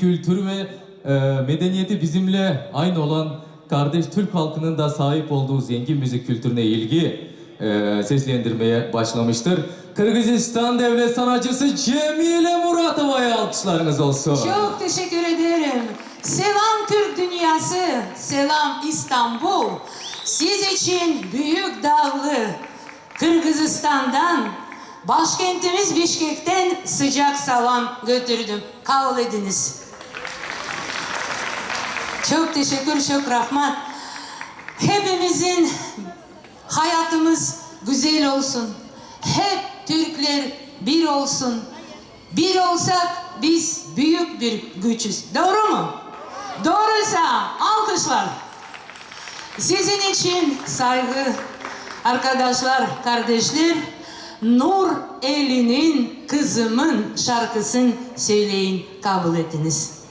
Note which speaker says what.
Speaker 1: Kültür ve e, medeniyeti bizimle aynı olan kardeş Türk halkının da sahip olduğu zengin müzik kültürüne ilgi e, seslendirmeye başlamıştır. Kırgızistan devlet sanatçısı Cemile Muratova'ya alkışlarınız olsun.
Speaker 2: Çok teşekkür ederim. Selam Türk dünyası, selam İstanbul. Siz için büyük dağlı Kırgızistan'dan, başkentimiz Bişkek'ten sıcak salam götürdüm. Kabul ediniz. Çok teşekkür, çok rahmat. Hepimizin hayatımız güzel olsun. Hep Türkler bir olsun. Bir olsak biz büyük bir güçüz. Doğru mu? Doğruysa alkışlar. Sizin için saygı arkadaşlar, kardeşler. Nur Eli'nin kızımın şarkısını söyleyin kabul ettiniz.